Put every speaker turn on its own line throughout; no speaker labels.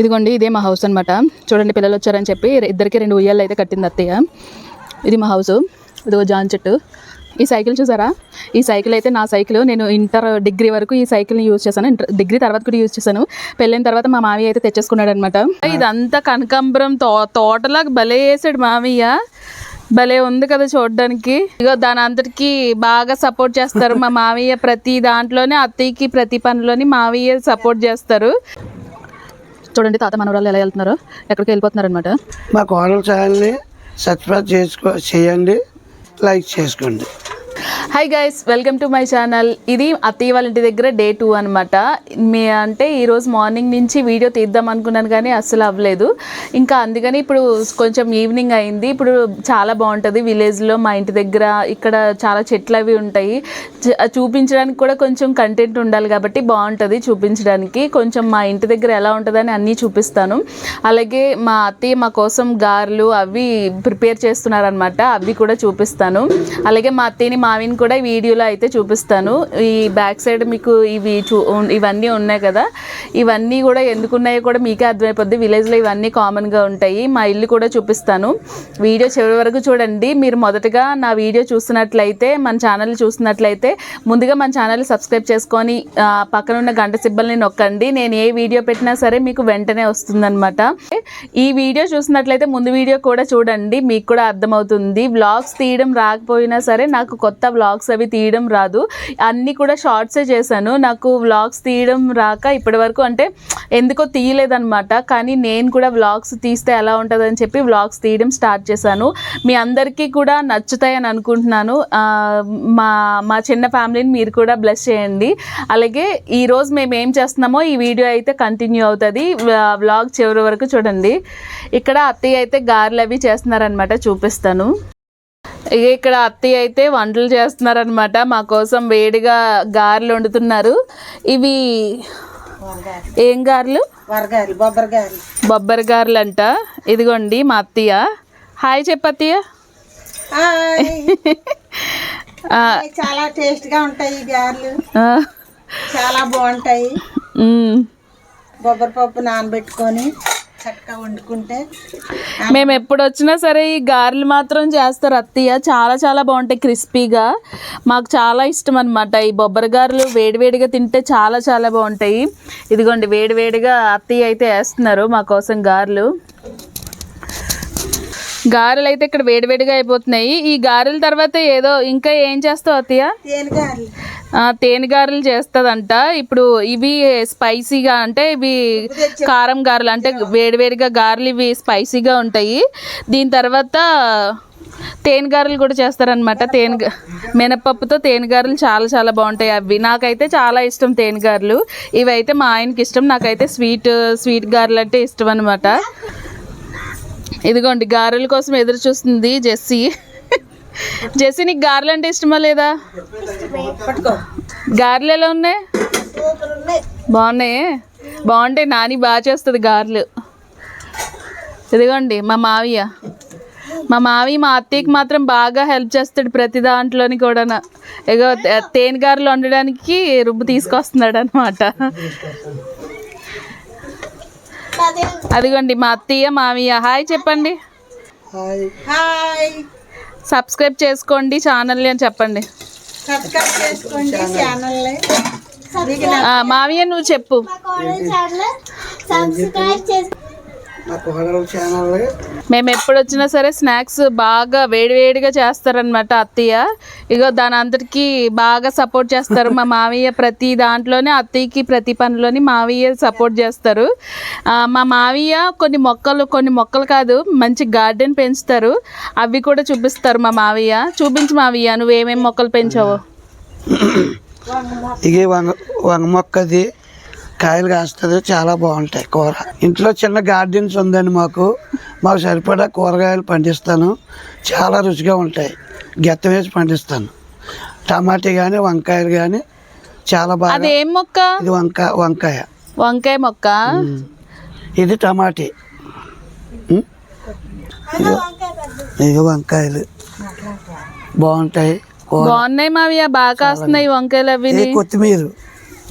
ఇదిగోండి ఇదే మా హౌస్ అనమాట చూడండి పిల్లలు వచ్చారని చెప్పి ఇద్దరికి రెండు ఉయ్యాలు అయితే కట్టింది అత్తయ్య. ఇది మా హౌస్ ఇదిగో జాన్ చెట్టు. ఈ సైకిల్ చూసారా? ఈ సైకిల్ అయితే నా సైకిల్ నేను ఇంటర్ డిగ్రీ వరకు ఈ సైకిల్ని యూజ్ చేశాను. ఇంటర్ డిగ్రీ తర్వాత కూడా యూజ్ చేశాను. పెళ్ళైన తర్వాత మా మామయ్య అయితే తెచ్చేసుకున్నాడు అనమాట ఇదంతా కనకాంబరం తో తోటలాగా భలే వేసాడు మామయ్య. భలే ఉంది కదా చూడడానికి. ఇగో దాని అంతటికి బాగా సపోర్ట్ చేస్తారు మా మామయ్య. ప్రతి దాంట్లోనే అత్తయ్యకి ప్రతి పనిలోని మామయ్య సపోర్ట్ చేస్తారు. చూడండి తాత మనవరాలు ఎలా వెళ్తున్నారు ఎక్కడికి వెళ్ళిపోతున్నారు అనమాట
మా కోడల ఛానల్ని సబ్స్క్రైబ్ చేసుకో చేయండి లైక్ చేసుకోండి.
Hi guys welcome to my channel ఇది అత్తయ్య వాళ్ళ ఇంటి దగ్గర డే టూ అనమాట మీ అంటే ఈరోజు మార్నింగ్ నుంచి వీడియో తీద్దాం అనుకున్నాను కానీ అస్సలు అవ్వలేదు. ఇంకా అందుకని ఇప్పుడు కొంచెం ఈవినింగ్ అయింది. ఇప్పుడు చాలా బాగుంటుంది. విలేజ్లో మా ఇంటి దగ్గర ఇక్కడ చాలా చెట్లు అవి ఉంటాయి. చూపించడానికి కూడా కొంచెం కంటెంట్ ఉండాలి కాబట్టి బాగుంటుంది చూపించడానికి. కొంచెం మా ఇంటి దగ్గర ఎలా ఉంటుందని అన్నీ చూపిస్తాను. అలాగే మా అత్తయ్య మా కోసం గారెలు అవి ప్రిపేర్ చేస్తున్నారనమాట అవి కూడా చూపిస్తాను. అలాగే మా అత్తయ్యని మావిని కూడా ఈ వీడియోలో అయితే చూపిస్తాను. ఈ బ్యాక్ సైడ్ మీకు ఇవి చూ ఇవన్నీ ఉన్నాయి కదా. ఇవన్నీ కూడా ఎందుకున్నాయో కూడా మీకే అర్థమైపోద్ది. విలేజ్లో ఇవన్నీ కామన్గా ఉంటాయి. మా ఇల్లు కూడా చూపిస్తాను. వీడియో చివరి వరకు చూడండి. మీరు మొదటగా నా వీడియో చూస్తున్నట్లయితే మన ఛానల్ చూస్తున్నట్లయితే ముందుగా మన ఛానల్ సబ్స్క్రైబ్ చేసుకొని పక్కన ఉన్న గంట సిబ్బల్ని నొక్కండి. నేను ఏ వీడియో పెట్టినా సరే మీకు వెంటనే వస్తుందన్నమాట. ఈ వీడియో చూసినట్లయితే ముందు వీడియో కూడా చూడండి. మీకు కూడా అర్థమవుతుంది. వ్లాగ్స్ తీయడం రాకపోయినా సరే నాకు కొత్త వ్లాగ్స్ అవి తీయడం రాదు. అన్నీ కూడా షార్ట్సే చేశాను. నాకు వ్లాగ్స్ తీయడం రాక ఇప్పటి వరకు అంటే ఎందుకో తీయలేదన్నమాట. కానీ నేను కూడా వ్లాగ్స్ తీస్తే ఎలా ఉంటుందని చెప్పి వ్లాగ్స్ తీయడం స్టార్ట్ చేశాను. మీ అందరికీ కూడా నచ్చుతాయని అనుకుంటున్నాను. మా మా చిన్న ఫ్యామిలీని మీరు కూడా బ్లెస్ చేయండి. అలాగే ఈరోజు మేము ఏం చేస్తున్నామో ఈ వీడియో అయితే కంటిన్యూ అవుతుంది. వ్లాగ్ చివరి వరకు చూడండి. ఇక్కడ అత్తయ్య అయితే గారెలు అవి చేస్తున్నారనమాట చూపిస్తాను. ఇక ఇక్కడ అత్తయ్య అయితే వంటలు చేస్తున్నారనమాట మా కోసం వేడిగా గారెలు వండుతున్నారు. ఇవి ఏం గారెలు?
వరగాయలు బొబ్బరిగాయలు.
బొబ్బరి గారెలు అంట ఇదిగోండి మా అత్తయ్య. హాయ్ చెప్పు అత్తయ్య.
చాలా టేస్ట్గా ఉంటాయి గారెలు. చాలా బాగుంటాయి. బొబ్బరి పప్పు నానబెట్టుకొని చక్కగా వండుకుంటే
మేము ఎప్పుడు వచ్చినా సరే ఈ గారెలు మాత్రం చేస్తారు అత్తయ్య. చాలా చాలా బాగుంటాయి క్రిస్పీగా. మాకు చాలా ఇష్టం అనమాట ఈ బొబ్బరి గారెలు వేడివేడిగా తింటే చాలా చాలా బాగుంటాయి. ఇదిగోండి వేడివేడిగా అత్తయ్య అయితే వేస్తున్నారు మా కోసం గారెలు. గారెలు అయితే ఇక్కడ వేడివేడిగా అయిపోతున్నాయి. ఈ గారెల తర్వాత ఏదో ఇంకా ఏం చేస్తావు అత్తయ్య?
తేనె గారెలు
ఆ, తేనె గారెలు చేస్తుందంట. ఇప్పుడు ఇవి స్పైసీగా అంటే ఇవి కారం గారెలు అంటే వేడివేడిగా గారెలు ఇవి స్పైసీగా ఉంటాయి. దీని తర్వాత తేనె గారెలు కూడా చేస్తారనమాట తేనె మినపప్పుతో తేనె గారెలు చాలా చాలా బాగుంటాయి అవి. నాకైతే చాలా ఇష్టం తేనె గారెలు ఇవి అయితే మా ఆయనకి ఇష్టం. నాకైతే స్వీట్ స్వీట్ గారెలు అంటే ఇష్టం అనమాట ఇదిగోండి గారెల కోసం ఎదురు చూస్తుంది జెస్సీ. జెస్సీ నీకు గారెలు అంటే ఇష్టమా లేదా? గారెలు ఎలా ఉన్నాయి? బాగున్నాయి? బాగుంటాయి నాని బాగా చేస్తుంది గారెలు. ఇదిగోండి మా మావయ్య. మా మావయ్య మా అత్తయ్యకి మాత్రం బాగా హెల్ప్ చేస్తాడు ప్రతి దాంట్లోని కూడా ఇగో తే- తేనె గారెలు వండడానికి రుబ్బు తీసుకొస్తున్నాడు అనమాట అదిగోండి మా అత్తయ్య మావయ్య హాయ్ చెప్పండి.
హాయ్.
సబ్స్క్రైబ్ చేసుకోండి ఛానల్ని అని చెప్పండి.
సబ్స్క్రైబ్ చేసుకోండి ఛానల్
మావయ్య నువ్వు చెప్పు.
మా కోడల ఛానల్
మేము ఎప్పుడు వచ్చినా సరే స్నాక్స్ బాగా వేడివేడిగా చేస్తారనమాట అత్తయ్య. ఇగో దాని అంతటికి బాగా సపోర్ట్ చేస్తారు. మా మావయ్య ప్రతి దాంట్లోనే అత్తయ్యకి ప్రతి పనిలోని మావయ్య సపోర్ట్ చేస్తారు. మా మావయ్య కొన్ని మొక్కలు కొన్ని మొక్కలు కాదు మంచి గార్డెన్ పెంచుతారు. అవి కూడా చూపిస్తారు మా మావయ్య. చూపించు మావయ్య నువ్వు ఏమేమి మొక్కలు పెంచావో.
ఇది వంగ వంగ మొక్కది కాయలు కాస్తుంది చాలా బాగుంటాయి కూర. ఇంట్లో చిన్న గార్డెన్స్ ఉందండి మాకు. మాకు సరిపడా కూరగాయలు పండిస్తాను. చాలా రుచిగా ఉంటాయి. గెత్త వేసి పండిస్తాను. టమాటా కానీ వంకాయలు కానీ చాలా బాగా
అది ఏం మొక్క?
ఇది వంకాయ వంకాయ.
వంకాయ మొక్క?
ఇది టమాటీ. ఇదిగో వంకాయలు. బాగుంటాయి.
బాగున్నాయి మావయ్య. బాగా కాస్తున్నాయి వంకాయలు అవి
ఇది కొత్తిమీర.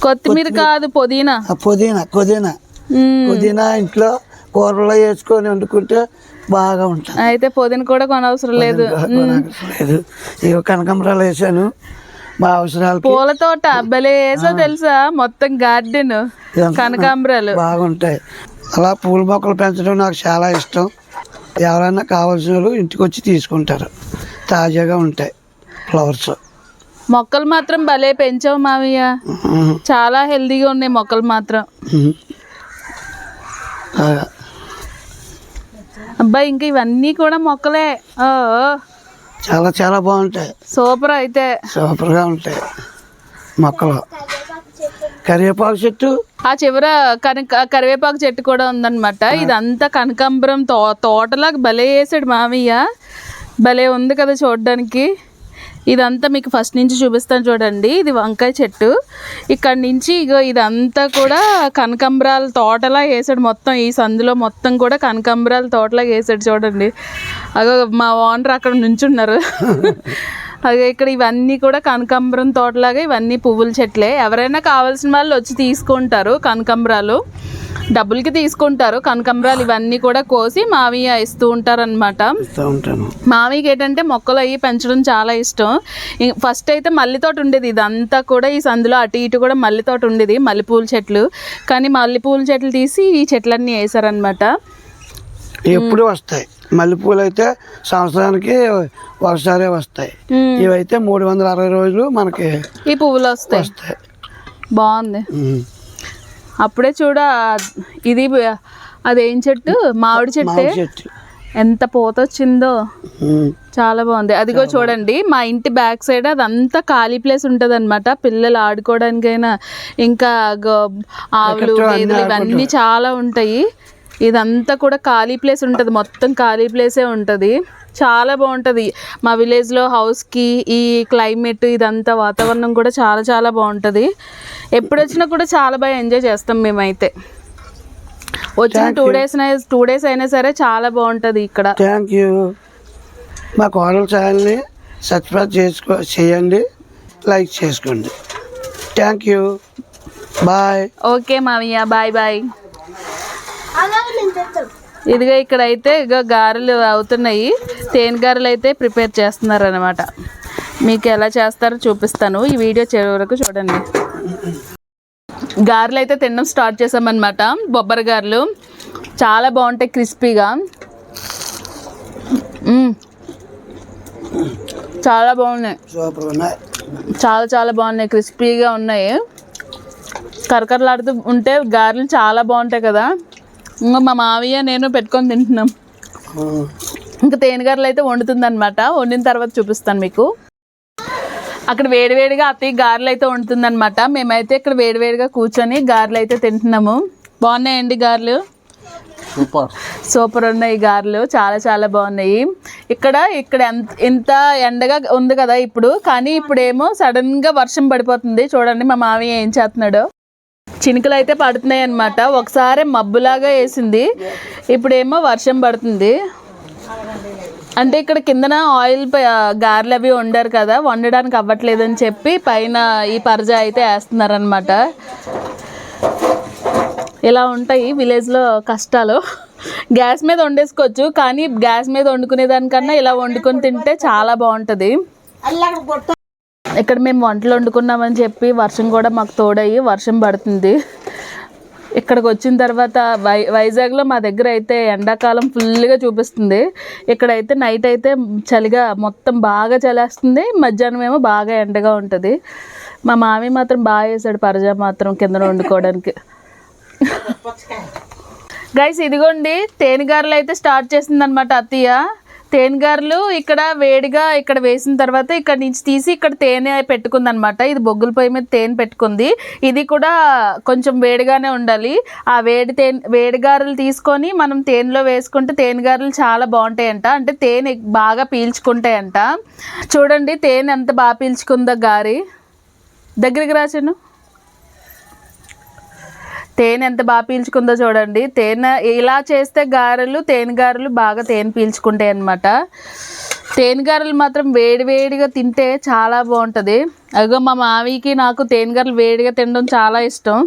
కొత్తిమీర కాదు పుదీనా.
పుదీనా పుదీనా. పుదీనా ఇంట్లో కూరలో వేసుకొని వండుకుంటే బాగా ఉంటుంది
అయితే పుదీన కూడా కొనవసరం లేదు.
లేదు. ఇక కనకాంబరాలు వేసాను మా అవసరాలకి.
పూల తోట భలే వేసా తెలుసా? మొత్తం గార్డెన్ కనకాంబరాలు.
బాగుంటాయి. అలా పూల మొక్కలు పెంచడం నాకు చాలా ఇష్టం. ఎవరైనా కావాల్సిన వాళ్ళు ఇంటికి వచ్చి తీసుకుంటారు. తాజాగా ఉంటాయి. ఫ్లవర్స్.
మొక్కలు మాత్రం భలే పెంచావు మావయ్య. చాలా హెల్దీగా ఉన్నాయి మొక్కలు మాత్రం. అబ్బాయి ఇంకా ఇవన్నీ కూడా మొక్కలే.
చాలా చాలా బాగుంటాయి.
సూపర్ అయితే.
సూపర్గా ఉంటాయి మొక్కలు. కరివేపాకు చెట్టు.
ఆ చివర కనక కరివేపాకు చెట్టు కూడా ఉందన్నమాట. ఇదంతా కనకాంబరం తో తోటలాగా భలే వేసాడు మామయ్య భలే ఉంది కదా చూడడానికి. ఇదంతా మీకు ఫస్ట్ నుంచి చూపిస్తాను చూడండి. ఇది వంకాయ చెట్టు. ఇక్కడ నుంచి ఇగో ఇదంతా కూడా కనకాంబరాల తోటలా వేసాడు మొత్తం. ఈ సందులో మొత్తం కూడా కనకాంబరాల తోటలా వేసాడు చూడండి. అగో మా ఓనర్ అక్కడ నుంచున్నారు. అదే ఇక్కడ ఇవన్నీ కూడా కనకాంబరం తోటలాగా ఇవన్నీ పువ్వుల చెట్లే. ఎవరైనా కావాల్సిన వాళ్ళు వచ్చి తీసుకుంటారు కనకాంబరాలు. డబ్బులకి తీసుకుంటారు. కనకాంబరాలు ఇవన్నీ కూడా కోసి మావయ్య ఇస్తూ ఉంటారు అనమాట
ఇస్తూ ఉంటాను.
మామయ్యకి ఏంటంటే మొక్కలు అవి పెంచడం చాలా ఇష్టం. ఫస్ట్ అయితే మల్లి తోట ఉండేది. ఇదంతా కూడా ఈ సందులో అటు ఇటు కూడా మల్లి తోట ఉండేది. మల్లెపూల చెట్లు. కానీ మల్లెపూల చెట్లు తీసి ఈ చెట్లన్నీ వేసారనమాట
ఎప్పుడు వస్తాయి. మల్లెపూలు అయితే సంవత్సరానికి ఒకసారి వస్తాయి. ఇవైతే మూడు వందల అరవై రోజులు మనకి
ఈ పువ్వులు వస్తాయి.
వస్తాయి.
బాగుంది. అప్పుడే చూడ ఇది అదేం చెట్టు? మామిడి చెట్టే? ఎంత పూత వచ్చిందో. చాలా బాగుంది. అదిగో చూడండి మా ఇంటి బ్యాక్ సైడ్ అదంతా ఖాళీ ప్లేస్ ఉంటుంది అనమాట పిల్లలు ఆడుకోవడానికైనా ఇంకా ఆవులు ఇవన్నీ చాలా ఉంటాయి. ఇదంతా కూడా ఖాళీ ప్లేస్ ఉంటుంది. మొత్తం ఖాళీ ప్లేసే ఉంటుంది. చాలా బాగుంటుంది. మా విలేజ్లో హౌస్కి ఈ క్లైమేట్ ఇదంతా వాతావరణం కూడా చాలా చాలా బాగుంటుంది. ఎప్పుడు వచ్చినా కూడా చాలా బాగా ఎంజాయ్ చేస్తాం మేమైతే. వచ్చిన టూ డేస్ టూ డేస్ అయినా సరే చాలా బాగుంటుంది ఇక్కడ.
థ్యాంక్ యూ మా కోడల ఛానల్ని సబ్స్క్రైబ్ చేసుకో చేయండి. లైక్ చేసుకోండి. థ్యాంక్ యూ బాయ్
ఓకే మామయ్య బాయ్ బాయ్ ఇదిగో ఇక్కడ అయితే ఇగో గారెలు అవుతున్నాయి. తేనె గారెలు అయితే ప్రిపేర్ చేస్తున్నారు అనమాట మీకు ఎలా చేస్తారో చూపిస్తాను. ఈ వీడియో చివరి వరకు చూడండి. గారెలు అయితే తినడం స్టార్ట్ చేసామన్నమాట బొబ్బరి గారెలు. చాలా బాగుంటాయి క్రిస్పీగా. చాలా బాగున్నాయి. చాలా చాలా బాగున్నాయి. క్రిస్పీగా ఉన్నాయి. కరకరలాడుతూ ఉంటే గారెలు చాలా బాగుంటాయి కదా. ఇంకా మా మావయ్య నేను పెట్టుకొని తింటున్నాం. ఇంకా తేనె గారెలు అయితే వండుతుంది అనమాట వండిన తర్వాత చూపిస్తాను మీకు. అక్కడ వేడివేడిగా అత్తయ్య గారెలు అయితే వండుతుంది అనమాట మేమైతే ఇక్కడ వేడివేడిగా కూర్చొని గారెలు అయితే తింటున్నాము. బాగున్నాయండి గారెలు?
సూపర్.
సూపర్ ఉన్నాయి గారెలు. చాలా చాలా బాగున్నాయి. ఇక్కడ ఇక్కడ ఎంత ఇంత ఎండగా ఉంది కదా ఇప్పుడు. కానీ ఇప్పుడేమో సడన్గా వర్షం పడిపోతుంది. చూడండి మా మామయ్య ఏం చేస్తున్నాడో. చినుకులు అయితే పడుతున్నాయి అనమాట ఒకసారి మబ్బులాగా వేసింది. ఇప్పుడేమో వర్షం పడుతుంది. అంటే ఇక్కడ కిందన ఆయిల్ గారెలు అవి వండారు కదా వండడానికి అవ్వట్లేదని చెప్పి పైన ఈ పరజా అయితే వేస్తున్నారనమాట ఇలా ఉంటాయి విలేజ్లో కష్టాలు. గ్యాస్ మీద వండేసుకోవచ్చు కానీ గ్యాస్ మీద వండుకునే దానికన్నా ఇలా వండుకొని తింటే చాలా బాగుంటుంది. ఇక్కడ మేము వంటలు వండుకున్నామని చెప్పి వర్షం కూడా మాకు తోడయ్యి వర్షం పడుతుంది. ఇక్కడికి వచ్చిన తర్వాత వై వైజాగ్లో మా దగ్గర అయితే ఎండాకాలం ఫుల్గా చూపిస్తుంది. ఇక్కడైతే నైట్ అయితే చలిగా మొత్తం బాగా చలేస్తుంది. మధ్యాహ్నం ఏమో బాగా ఎండగా ఉంటుంది. మా మామి మాత్రం బాగా వేసాడు పరజా మాత్రం కింద వండుకోవడానికి. గైస్ ఇదిగోండి తేనెగారులు అయితే స్టార్ట్ చేసింది అనమాట తేనె తేనెగారులు ఇక్కడ వేడిగా ఇక్కడ వేసిన తర్వాత ఇక్కడ నుంచి తీసి ఇక్కడ తేనె పెట్టుకుంది అనమాట ఇది బొగ్గుల పొయ్యి మీద తేనె పెట్టుకుంది. ఇది కూడా కొంచెం వేడిగానే ఉండాలి. ఆ వేడి తేనె వేడిగారులు తీసుకొని మనం తేనెలో వేసుకుంటే తేనెగారులు చాలా బాగుంటాయంట. అంటే తేనె బాగా పీల్చుకుంటాయంట. చూడండి తేనె ఎంత బాగా పీల్చుకుందో గారి. దగ్గరికి రాసాను తేనె ఎంత బాగా పీల్చుకుందో చూడండి. తేనె ఇలా చేస్తే గారెలు తేనె గారెలు బాగా తేనె పీల్చుకుంటాయి అన్నమాట. తేనె గారెలు మాత్రం వేడి వేడిగా తింటే చాలా బాగుంటుంది. అదిగో మా మావికి నాకు తేనె గారెలు వేడిగా తినడం చాలా ఇష్టం.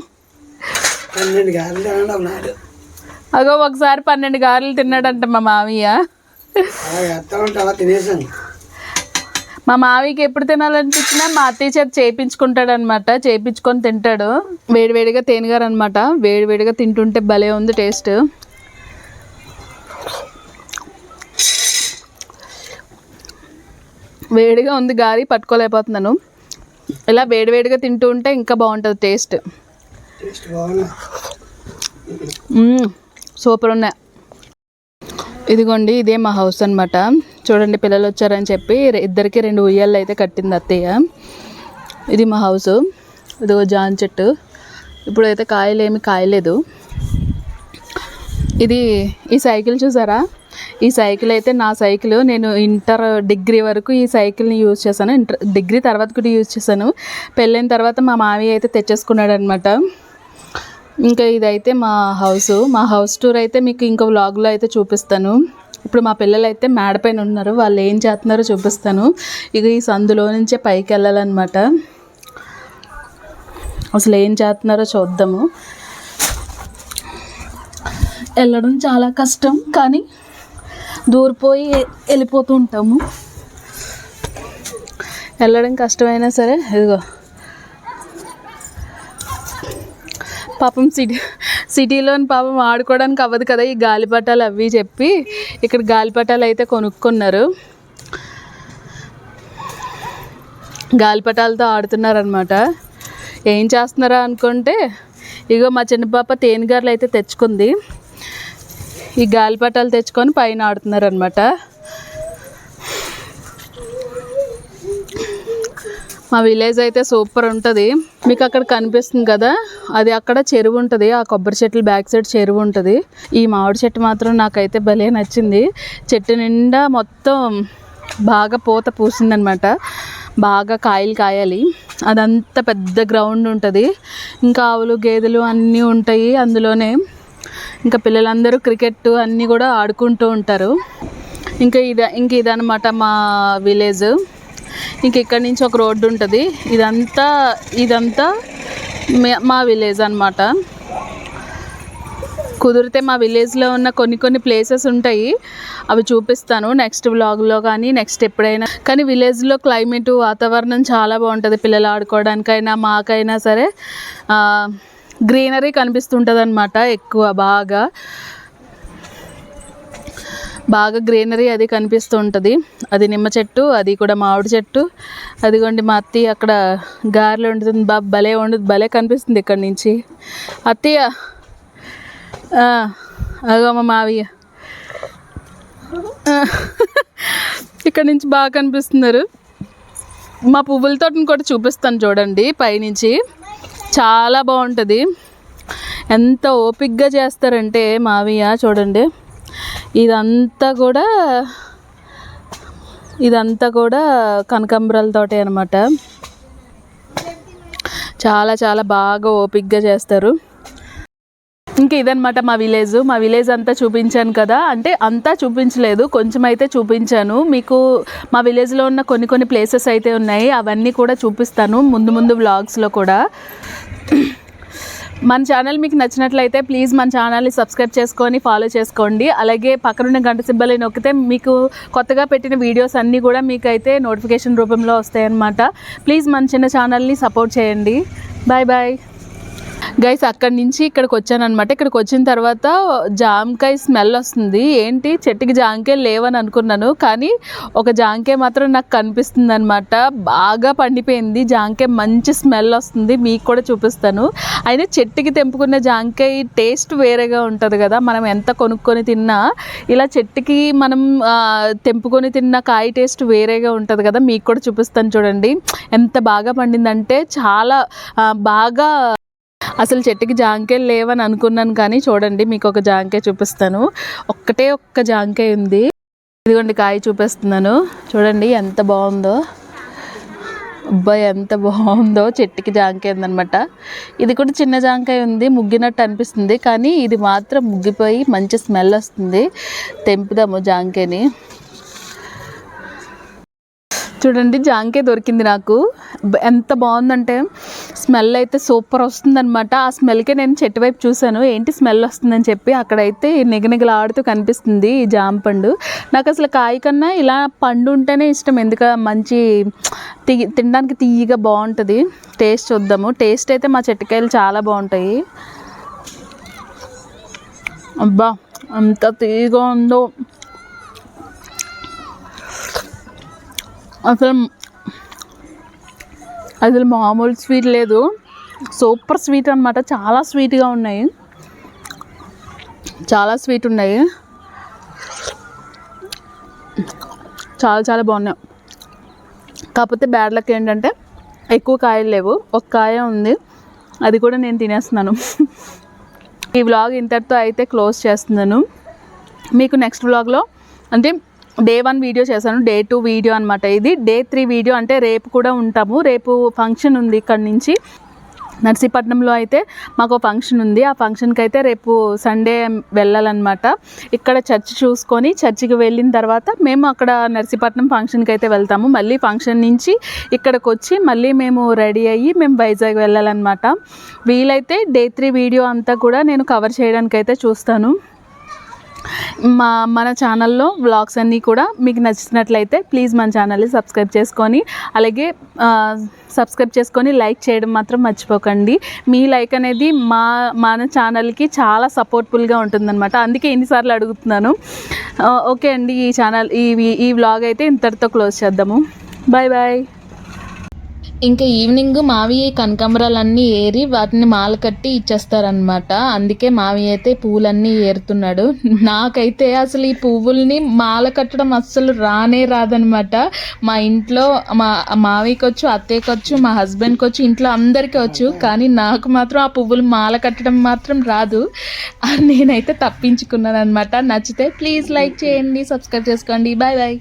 అగో ఒకసారి పన్నెండు గారెలు తిన్నాడంట మా మామయ్య
తినేసాను
మా మావికి ఎప్పుడు తినాలనిపించినా మా అత్తయ్య చేత చేయించుకుంటాడు అనమాట చేయించుకొని తింటాడు. వేడివేడిగా తేనెగారు అనమాట వేడివేడిగా తింటుంటే భలే ఉంది టేస్ట్. వేడిగా ఉంది గారి పట్టుకోలేకపోతున్నాను. ఇలా వేడివేడిగా తింటూ ఉంటే ఇంకా బాగుంటుంది టేస్ట్. సూపర్ ఉన్నాయి. ఇదిగోండి ఇదే మా హౌస్ అన్నమాట. చూడండి పిల్లలు వచ్చారని చెప్పి ఇద్దరికి రెండు ఉయ్యాలు అయితే కట్టింది అత్తయ్య. ఇది మా హౌస్. ఇదిగో జాన్ చెట్టు. ఇప్పుడైతే కాయలు ఏమి కాయలేదు. ఇది ఈ సైకిల్ చూసారా? ఈ సైకిల్ అయితే నా సైకిల్. నేను ఇంటర్ డిగ్రీ వరకు ఈ సైకిల్ని యూజ్ చేశాను. ఇంటర్ డిగ్రీ తర్వాత కూడా యూజ్ చేశాను. పెళ్ళైన తర్వాత మా మామయ్య అయితే తెచ్చేసుకున్నాడు అనమాట ఇంకా ఇదైతే మా హౌస్. మా హౌస్ టూర్ అయితే మీకు ఇంకో వ్లాగ్లో అయితే చూపిస్తాను. ఇప్పుడు మా పిల్లలు అయితే మేడపైన ఉన్నారు. వాళ్ళు ఏం చేస్తున్నారో చూపిస్తాను. ఇక ఈ సందులో నుంచే పైకి వెళ్ళాలన్నమాట. అసలు ఏం చేస్తున్నారో చూద్దాము. వెళ్ళడం చాలా కష్టం కానీ దూరిపోయి వెళ్ళిపోతూ ఉంటాము. వెళ్ళడం కష్టమైనా సరే ఇదిగో. పాపం సిటీ సిటీలోని పాపం ఆడుకోవడానికి అవ్వదు కదా ఈ గాలిపటాలు అవి చెప్పి ఇక్కడ గాలిపటాలు అయితే కొనుక్కున్నారు. గాలిపటాలతో ఆడుతున్నారనమాట ఏం చేస్తున్నారా అనుకుంటే ఇగో మా చిన్న పాప తేనెగారులు అయితే తెచ్చుకుంది. ఈ గాలిపటాలు తెచ్చుకొని పైన ఆడుతున్నారనమాట మా విలేజ్ అయితే సూపర్ ఉంటుంది. మీకు అక్కడ కనిపిస్తుంది కదా? అది అక్కడ చెరువు ఉంటుంది. ఆ కొబ్బరి చెట్ల బ్యాక్ సైడ్ చెరువు ఉంటుంది. ఈ మామిడి చెట్టు మాత్రం నాకైతే భలే నచ్చింది. చెట్టు నిండా మొత్తం బాగా పూత పూసిందనమాట. బాగా కాయలు కాయాలి. అదంతా పెద్ద గ్రౌండ్ ఉంటుంది. ఇంకా ఆవులు గేదెలు అన్నీ ఉంటాయి అందులోనే. ఇంకా పిల్లలందరూ క్రికెట్ అన్నీ కూడా ఆడుకుంటూ ఉంటారు. ఇంకా ఇది ఇంక ఇదనమాట మా విలేజ్. ఇంక నుంచి ఒక రోడ్డు ఉంటుంది. ఇదంతా ఇదంతా మా విలేజ్ అన్నమాట. కుదిరితే మా విలేజ్లో ఉన్న కొన్ని కొన్ని ప్లేసెస్ ఉంటాయి. అవి చూపిస్తాను నెక్స్ట్ వ్లాగ్లో కానీ నెక్స్ట్ ఎప్పుడైనా. కానీ విలేజ్లో క్లైమేట్ వాతావరణం చాలా బాగుంటుంది. పిల్లలు ఆడుకోవడానికైనా మాకైనా సరే గ్రీనరీ కనిపిస్తుంటుంది అనమాట ఎక్కువ బాగా. బాగా గ్రీనరీ అది కనిపిస్తూ ఉంటుంది అది నిమ్మ చెట్టు అది కూడా మామిడి చెట్టు. అదిగోండి మా అత్తయ్య అక్కడ గారెలు వండుతుంది. బా భలే వండుతుంది భలే కనిపిస్తుంది ఇక్కడ నుంచి. అత్తయ్య అగో మా మావయ్య. ఇక్కడ నుంచి బాగా కనిపిస్తున్నారు. మా పువ్వుల తోటని కూడా చూపిస్తాను చూడండి పైనుంచి. చాలా బాగుంటుంది. ఎంత ఓపిక్గా చేస్తారంటే మావయ్య చూడండి. ఇదంతా కూడా ఇదంతా కూడా కనకాంబరాలతోటే అనమాట చాలా చాలా బాగా ఓపిక్గా చేస్తారు. ఇంకా ఇదనమాట మా విలేజ్. మా విలేజ్ అంతా చూపించాను కదా. అంటే అంతా చూపించలేదు. కొంచెం అయితే చూపించాను. మీకు మా విలేజ్లో ఉన్న కొన్ని కొన్ని ప్లేసెస్ అయితే ఉన్నాయి. అవన్నీ కూడా చూపిస్తాను. ముందు ముందు వ్లాగ్స్లో కూడా. మన ఛానల్ మీకు నచ్చినట్లయితే ప్లీజ్ మన ఛానల్ని సబ్స్క్రైబ్ చేసుకొని ఫాలో చేసుకోండి. అలాగే పక్కనున్న గంట సిబ్బల్ని నొక్కితే మీకు కొత్తగా పెట్టిన వీడియోస్ అన్నీ కూడా మీకు అయితే నోటిఫికేషన్ రూపంలో వస్తాయన్నమాట. ప్లీజ్ మన చిన్న ఛానల్ని సపోర్ట్ చేయండి. బాయ్ బాయ్ గైస్ అక్కడి నుంచి ఇక్కడికి వచ్చాను అనమాట ఇక్కడికి వచ్చిన తర్వాత జామకాయ స్మెల్ వస్తుంది. ఏంటి? చెట్టుకి జామకాయ లేవని అనుకున్నాను. కానీ ఒక జామకాయ మాత్రం నాకు కనిపిస్తుంది అనమాట బాగా పండిపోయింది. జామకాయ మంచి స్మెల్ వస్తుంది. మీకు కూడా చూపిస్తాను. అయినా చెట్టుకి తెంపుకున్న జామకాయ టేస్ట్ వేరేగా ఉంటుంది కదా. మనం ఎంత కొనుక్కొని తిన్నా ఇలా చెట్టుకి మనం తెంపుకొని తిన్న కాయ టేస్ట్ వేరేగా ఉంటుంది కదా. మీకు కూడా చూపిస్తాను చూడండి. ఎంత బాగా పండిందంటే చాలా బాగా అసలు చెట్టుకి జాంకాయలు లేవని అనుకున్నాను కానీ చూడండి మీకు ఒక జాంకాయ చూపిస్తాను. ఒక్కటే ఒక్క జాంకాయ ఉంది. ఇదిగోండి కాయ చూపిస్తున్నాను. చూడండి ఎంత బాగుందో. అబ్బాయి ఎంత బాగుందో చెట్టుకి జాంకాయ ఉందనమాట ఇది కూడా చిన్న జాంకాయ ఉంది ముగ్గినట్టు అనిపిస్తుంది. కానీ ఇది మాత్రం ముగ్గిపోయి మంచి స్మెల్ వస్తుంది. తెంపుదాము జాంకాయని. చూడండి జాంకే దొరికింది నాకు. ఎంత బాగుందంటే స్మెల్ అయితే సూపర్ వస్తుందన్నమాట. ఆ స్మెల్కే నేను చెట్టు వైపు చూశాను. ఏంటి స్మెల్ వస్తుందని చెప్పి అక్కడైతే నిగనిగలాడుతూ కనిపిస్తుంది ఈ జామ పండు. నాకు అసలు కాయ కన్నా ఇలా పండు ఉంటేనే ఇష్టం. ఎందుక మంచి తీ తినడానికి తీయగా బాగుంటుంది. టేస్ట్ చూద్దాము. టేస్ట్ అయితే మా చెట్టుకాయలు చాలా బాగుంటాయి. అబ్బా అంత తీయగా ఉందో. అసలు అసలు మామూలు స్వీట్ లేదు. సూపర్ స్వీట్ అనమాట చాలా స్వీట్గా ఉన్నాయి. చాలా స్వీట్ ఉన్నాయి. చాలా చాలా బాగున్నాయి. కాకపోతే బ్యాడ్ లక్ ఏంటంటే ఎక్కువ కాయలు లేవు. ఒక కాయ ఉంది. అది కూడా నేను తినేస్తున్నాను. ఈ వ్లాగ్ ఇంతటితో అయితే క్లోజ్ చేస్తున్నాను. మీకు నెక్స్ట్ వ్లాగ్లో అంటే డే వన్ వీడియో చేశాను డే టూ వీడియో అనమాట ఇది. డే త్రీ వీడియో అంటే రేపు కూడా ఉంటాము. రేపు ఫంక్షన్ ఉంది ఇక్కడ నుంచి. నర్సీపట్నంలో అయితే మాకు ఫంక్షన్ ఉంది. ఆ ఫంక్షన్కి అయితే రేపు సండే వెళ్ళాలన్నమాట. ఇక్కడ చర్చ్ చూసుకొని చర్చికి వెళ్ళిన తర్వాత మేము అక్కడ నర్సీపట్నం ఫంక్షన్కి అయితే వెళ్తాము. మళ్ళీ ఫంక్షన్ నుంచి ఇక్కడికి వచ్చి మళ్ళీ మేము రెడీ అయ్యి మేము వైజాగ్ వెళ్ళాలన్నమాట. వీలైతే డే త్రీ వీడియో అంతా కూడా నేను కవర్ చేయడానికి అయితే చూస్తాను. మా మన ఛానల్లో వ్లాగ్స్ అన్నీ కూడా మీకు నచ్చినట్లయితే ప్లీజ్ మన ఛానల్ని సబ్స్క్రైబ్ చేసుకొని అలాగే సబ్స్క్రైబ్ చేసుకొని లైక్ చేయడం మాత్రం మర్చిపోకండి. మీ లైక్ అనేది మా మన ఛానల్కి చాలా సపోర్ట్ఫుల్గా ఉంటుందన్నమాట. అందుకే ఎన్నిసార్లు అడుగుతున్నాను. ఓకే అండి ఈ ఛానల్ ఈ ఈ వ్లాగ్ అయితే ఇంతటితో క్లోజ్ చేద్దాము. Bye bye. ఇంకా ఈవినింగ్ మావి కనకాంబరాలన్నీ ఏరి వాటిని మాల కట్టి ఇచ్చేస్తారనమాట అందుకే మావి అయితే పువ్వులన్నీ ఏరుతున్నాడు. నాకైతే అసలు ఈ పువ్వుల్ని మాల కట్టడం అస్సలు రానే రాదనమాట మా ఇంట్లో మా మావికి వచ్చు అత్తయ్యకి వచ్చు మా హస్బెండ్కి వచ్చు ఇంట్లో అందరికీ వచ్చు. కానీ నాకు మాత్రం ఆ పువ్వులు మాల కట్టడం మాత్రం రాదు. నేనైతే తప్పించుకున్నాను అనమాట నచ్చితే ప్లీజ్ లైక్ చేయండి సబ్స్క్రైబ్ చేసుకోండి. Bye bye.